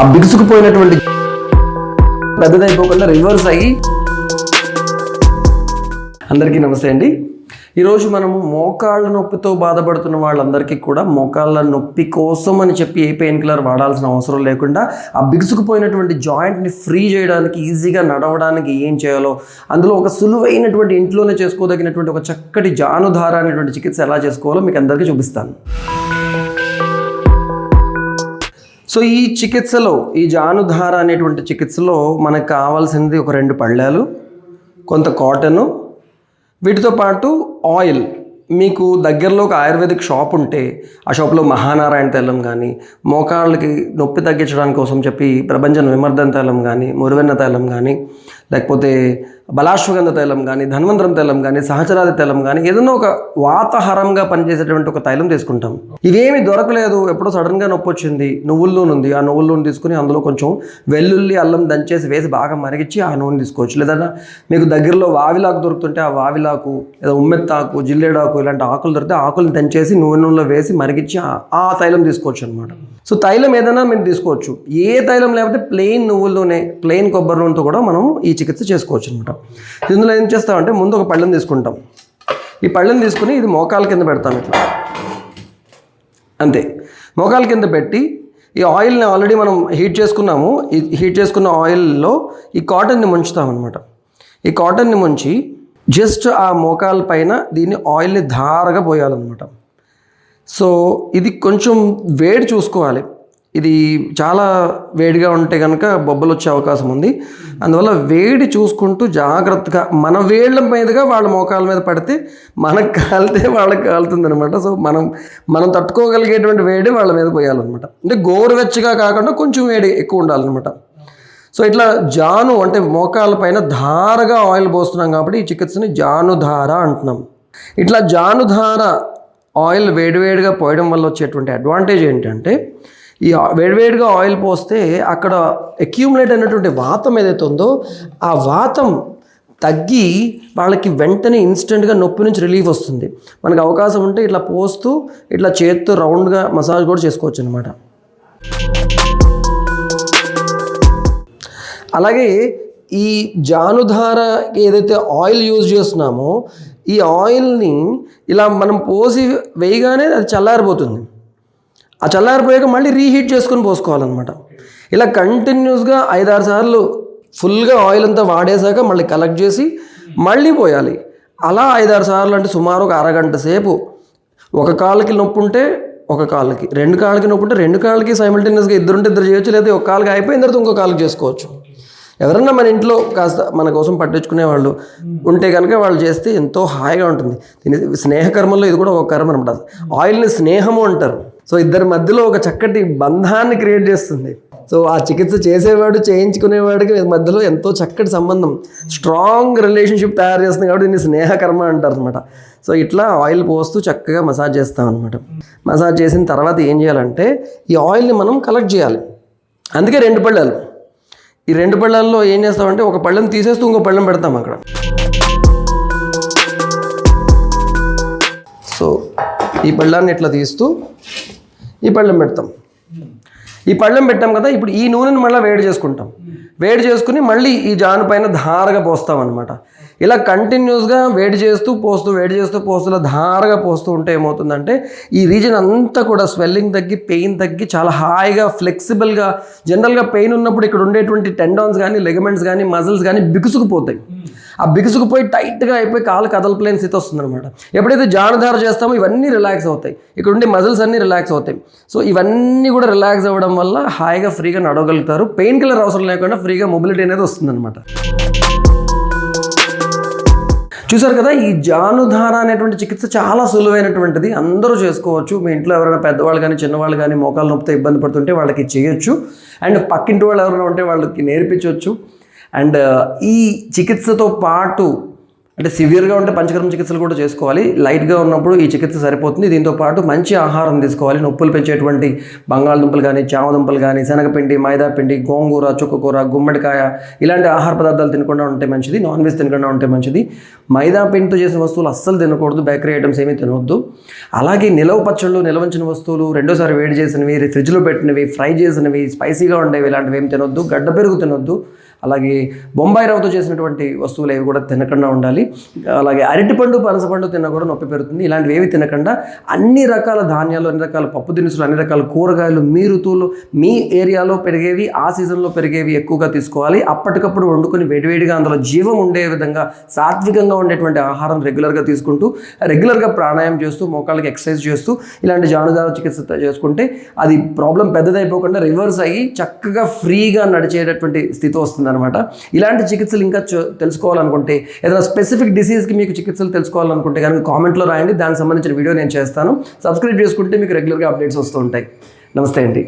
ఆ బిగుసుకుపోయినటువంటి పెద్దదైపోకుండా రివర్స్ అయ్యి అందరికీ నమస్తే అండి. ఈరోజు మనము మోకాళ్ళ నొప్పితో బాధపడుతున్న వాళ్ళందరికీ కూడా మోకాళ్ళ నొప్పి కోసం అని చెప్పి ఏ పెయిన్ కిల్లర్ వాడాల్సిన అవసరం లేకుండా ఆ బిగుసుకుపోయినటువంటి జాయింట్ని ఫ్రీ చేయడానికి ఈజీగా నడవడానికి ఏం చేయాలో అందులో ఒక సులువైనటువంటి ఇంట్లోనే చేసుకోదగినటువంటి ఒక చక్కటి జానుధార అనేటువంటి చికిత్స ఎలా చేసుకోవాలో మీకు అందరికీ చూపిస్తాను. సో ఈ చికిత్సలో ఈ జానుధార అనేటువంటి చికిత్సలో మనకు కావాల్సింది ఒక రెండు పళ్ళాలు కొంత కాటను. వీటితో పాటు ఆయిల్. మీకు దగ్గరలో ఒక ఆయుర్వేదిక్ షాప్ ఉంటే ఆ షాప్లో మహానారాయణ తైలం కానీ మోకాళ్ళకి నొప్పి తగ్గించడానికి కోసం చెప్పి ప్రపంచం విమర్దన తైలం కానీ మురువెన్న తైలం కానీ లేకపోతే బలాశ్వగంధ తైలం కానీ ధన్వంతరం తైలం కానీ సహచరాది తైలం కానీ ఏదైనా ఒక వాతహరంగా పనిచేసేటువంటి ఒక తైలం తీసుకుంటాం. ఇవేమి దొరకలేదు. ఎప్పుడో సడన్గా నొప్పి వచ్చింది. నువ్వుల నూనె ఉంది. ఆ నువ్వుల నూనె తీసుకుని అందులో కొంచెం వెల్లుల్లి అల్లం దంచేసి వేసి బాగా మరిగించి ఆ నూనె తీసుకోవచ్చు. లేదా మీకు దగ్గరలో వావిలాకు దొరుకుతుంటే ఆ వావిలాకు లేదా ఉమ్మెత్తాకు జిల్లేడాకు ఇలాంటి ఆకులు దొరికితే ఆకులు దంచేసి నూనె నూనెలో వేసి మరిగించి ఆ తైలం తీసుకోవచ్చు అనమాట సో తైలం ఏదైనా మీరు తీసుకోవచ్చు. ఏ తైలం లేకపోతే ప్లెయిన్ నువ్వుల్లోనే నూనె ప్లెయిన్ కొబ్బరి నూనెతో కూడా మనం ఈ చికిత్స చేసుకోవచ్చు అనమాట ఇందులో ఏం చేస్తామంటే ముందు ఒక పళ్ళెం తీసుకుంటాం. ఈ పళ్ళెం తీసుకుని ఇది మోకాల కింద పెడతాం ఇట్లా. అంతే. మోకాల కింద పెట్టి ఈ ఆయిల్ని ఆల్రెడీ మనం హీట్ చేసుకున్నాము. ఈ హీట్ చేసుకున్న ఆయిల్లో ఈ కాటన్ని ముంచుతామన్నమాట ఈ కాటన్ని ముంచి జస్ట్ ఆ మోకాల పైన దీన్ని ఆయిల్ని ధారగా పోయాలన్నమాట. సో ఇది కొంచెం వేడి చూసుకోవాలి. ఇది చాలా వేడిగా ఉంటే కనుక బొబ్బలు వచ్చే అవకాశం ఉంది. అందువల్ల వేడి చూసుకుంటూ జాగ్రత్తగా మన వేళ్ళ మీదుగా వాళ్ళ మోకాల మీద పడితే మనకు కాలితే వాళ్ళకి కాలుతుంది అనమాట సో మనం మనం తట్టుకోగలిగేటువంటి వేడి వాళ్ళ మీద పోయాలన్నమాట. అంటే గోరువెచ్చగా కాకుండా కొంచెం వేడి ఎక్కువ ఉండాలన్నమాట. సో ఇట్లా జాను అంటే మోకాల పైన ధారగా ఆయిల్ పోస్తున్నాం కాబట్టి ఈ చికిత్సని జానుధార అంటున్నాం. ఇట్లా జానుధార ఆయిల్ వేడివేడిగా పోయడం వల్ల వచ్చేటువంటి అడ్వాంటేజ్ ఏంటంటే ఈ ఆ- వేడివేడిగా ఆయిల్ పోస్తే అక్కడ అక్యూములేట్ అయినటువంటి వాతం ఏదైతే ఉందో ఆ వాతం తగ్గి వాళ్ళకి వెంటనే ఇన్స్టెంట్గా నొప్పి నుంచి రిలీఫ్ వస్తుంది. మనకు అవకాశం ఉంటే ఇట్లా పోస్తూ ఇట్లా చేత్తో రౌండ్గా మసాజ్ కూడా చేసుకోవచ్చు అనమాట అలాగే ఈ జానుధార ఏదైతే ఆయిల్ యూజ్ చేస్తున్నామో ఈ ఆయిల్ని ఇలా మనం పోసి వేయగానే అది చల్లారిపోతుంది. ఆ చల్లారిపోయాక మళ్ళీ రీహీట్ చేసుకొని పోసుకోవాలన్నమాట. ఇలా కంటిన్యూస్గా ఐదారు సార్లు ఫుల్గా ఆయిల్ అంతా వాడేశాక మళ్ళీ కలెక్ట్ చేసి మళ్ళీ పోయాలి. అలా ఐదారు సార్లు అంటే సుమారు ఒక అరగంట సేపు. ఒక కాళ్ళకి నొప్పి ఉంటే ఒక కాళ్ళకి రెండు కాళ్ళకి నొప్పి ఉంటే రెండు కాళ్ళకి సైమిల్టేనియస్గా ఇద్దరుంటే ఇద్దరు చేయొచ్చు లేదా ఒక కాళ్ళకి అయిపోయిన తర్వాత ఇంకో కాళ్ళకి చేసుకోవచ్చు. ఎవరన్నా మన ఇంట్లో కాస్త మన కోసం పట్టించుకునే వాళ్ళు ఉంటే కనుక వాళ్ళు చేస్తే ఎంతో హాయిగా ఉంటుంది. దీని స్నేహకర్మల్లో ఇది కూడా ఒక కర్మ అనమాట ఆయిల్ని స్నేహము అంటారు. సో ఇద్దరి మధ్యలో ఒక చక్కటి బంధాన్ని క్రియేట్ చేస్తుంది. సో ఆ చికిత్స చేసేవాడు చేయించుకునేవాడికి మధ్యలో ఎంతో చక్కటి సంబంధం స్ట్రాంగ్ రిలేషన్షిప్ తయారు చేస్తుంది కాబట్టి దీన్ని స్నేహకర్మ అంటారు అనమాట సో ఇట్లా ఆయిల్ పోస్తూ చక్కగా మసాజ్ చేస్తాం అనమాట మసాజ్ చేసిన తర్వాత ఏం చేయాలంటే ఈ ఆయిల్ని మనం కలెక్ట్ చేయాలి. అందుకే రెండు పళ్ళాలు. ఈ రెండు పళ్ళల్లో ఏం చేస్తామంటే ఒక పళ్ళెం తీసేస్తూ ఇంకో పళ్ళెం పెడతాం అక్కడ. సో ఈ పళ్ళాన్ని ఇట్లా తీస్తూ ఈ పళ్ళెం పెడతాం. ఈ పళ్ళెం పెట్టాం కదా ఇప్పుడు ఈ నూనెని మళ్ళీ వేడి చేసుకుంటాం. వేడి చేసుకుని మళ్ళీ ఈ జాను పైన ధారగా పోస్తాం అనమాట ఇలా కంటిన్యూస్గా వేడి చేస్తూ పోస్తూ వేడి చేస్తూ పోస్తూ ధారగా పోస్తూ ఉంటే ఏమవుతుందంటే ఈ రీజన్ అంతా కూడా స్వెల్లింగ్ తగ్గి పెయిన్ తగ్గి చాలా హాయిగా ఫ్లెక్సిబుల్గా జనరల్గా పెయిన్ ఉన్నప్పుడు ఇక్కడ ఉండేటువంటి టెండాన్స్ కానీ లెగమెంట్స్ కానీ మజిల్స్ కానీ బిగుసుకుపోతాయి. ఆ బిగుసుకుపోయి టైట్గా అయిపోయి కాలు కదలపలేని స్థితి వస్తుంది అనమాట ఎప్పుడైతే జానధార చేస్తామో ఇవన్నీ రిలాక్స్ అవుతాయి. ఇక్కడ ఉండే మజిల్స్ అన్నీ రిలాక్స్ అవుతాయి. సో ఇవన్నీ కూడా రిలాక్స్ అవ్వడం వల్ల హాయిగా ఫ్రీగా నడవగలుగుతారు. పెయిన్ కిల్లర్ అవసరం లేకుండా ఫ్రీగా మొబిలిటీ అనేది వస్తుందన్నమాట. చూసారు కదా ఈ జానుధార అనేటువంటి చికిత్స చాలా సులువైనటువంటిది. అందరూ చేసుకోవచ్చు. మీ ఇంట్లో ఎవరైనా పెద్దవాళ్ళు కానీ చిన్నవాళ్ళు కానీ మోకాలు నొప్పితో ఇబ్బంది పడుతుంటే వాళ్ళకి చేయొచ్చు. అండ్ పక్కింటి వాళ్ళు ఎవరైనా ఉంటే వాళ్ళకి నేర్పించవచ్చు అండ్ ఈ చికిత్సతో పాటు అంటే సివియర్గా ఉంటే పంచకర్మ చికిత్సలు కూడా చేసుకోవాలి. లైట్గా ఉన్నప్పుడు ఈ చికిత్స సరిపోతుంది. దీంతో పాటు మంచి ఆహారం తీసుకోవాలి. నొప్పులు పెంచేటువంటి బంగాళదుంపలు కానీ చామదుంపలు కానీ శనగపిండి మైదాపిండి గోంగూర చుక్కకూర గుమ్మడికాయ ఇలాంటి ఆహార పదార్థాలు తినకుండా ఉంటే మంచిది. నాన్ వెజ్ తినకుండా ఉంటే మంచిది. మైదా పిండితో చేసిన వస్తువులు అస్సలు తినకూడదు. బేకరీ ఐటమ్స్ ఏమీ తినవద్దు. అలాగే నిలవ పచ్చళ్ళు నిలవంచిన వస్తువులు రెండోసారి వేడి చేసినవి ఫ్రిడ్జ్లో పెట్టినవి ఫ్రై చేసినవి స్పైసీగా ఉండేవి ఇలాంటివి ఏం తినొద్దు. గడ్డ పెరుగు తినొద్దు. అలాగే బొంబాయి రవ్వతో చేసినటువంటి వస్తువులు ఏవి కూడా తినకుండా ఉండాలి. అలాగే అరటిపండు పనసపండు తిన్నా కూడా నొప్పి పెరుగుతుంది. ఇలాంటివి ఏవి తినకుండా అన్ని రకాల ధాన్యాలు అన్ని రకాల పప్పు దినుసులు అన్ని రకాల కూరగాయలు మీ ఋతువులు మీ ఏరియాలో పెరిగేవి ఆ సీజన్లో పెరిగేవి ఎక్కువగా తీసుకోవాలి. అప్పటికప్పుడు వండుకొని వేడివేడిగా అందులో జీవం ఉండే విధంగా సాత్వికంగా ఉండేటువంటి ఆహారం రెగ్యులర్గా తీసుకుంటూ రెగ్యులర్గా ప్రాణాయామం చేస్తూ మోకాళ్ళకి ఎక్సర్సైజ్ చేస్తూ ఇలాంటి జానుదార చికిత్స చేసుకుంటే అది ప్రాబ్లం పెద్దదైపోకుండా రివర్స్ అయ్యి చక్కగా ఫ్రీగా నడిచేటటువంటి స్థితి అనమాట ఇలాంటి చికిత్సలు ఇంకా తెలుసుకోవాలనుకుంటే ఏదైనా స్పెసిఫిక్ డిసీజ్కి మీకు చికిత్సలు తెలుసుకోవాలనుకుంటే కనుక కామెంట్లో రాయండి. దానికి సంబంధించిన వీడియో నేను చేస్తాను. సబ్స్క్రైబ్ చేసుకుంటే మీకు రెగ్యులర్గా అప్డేట్స్ వస్తూ ఉంటాయి. నమస్తే అండి.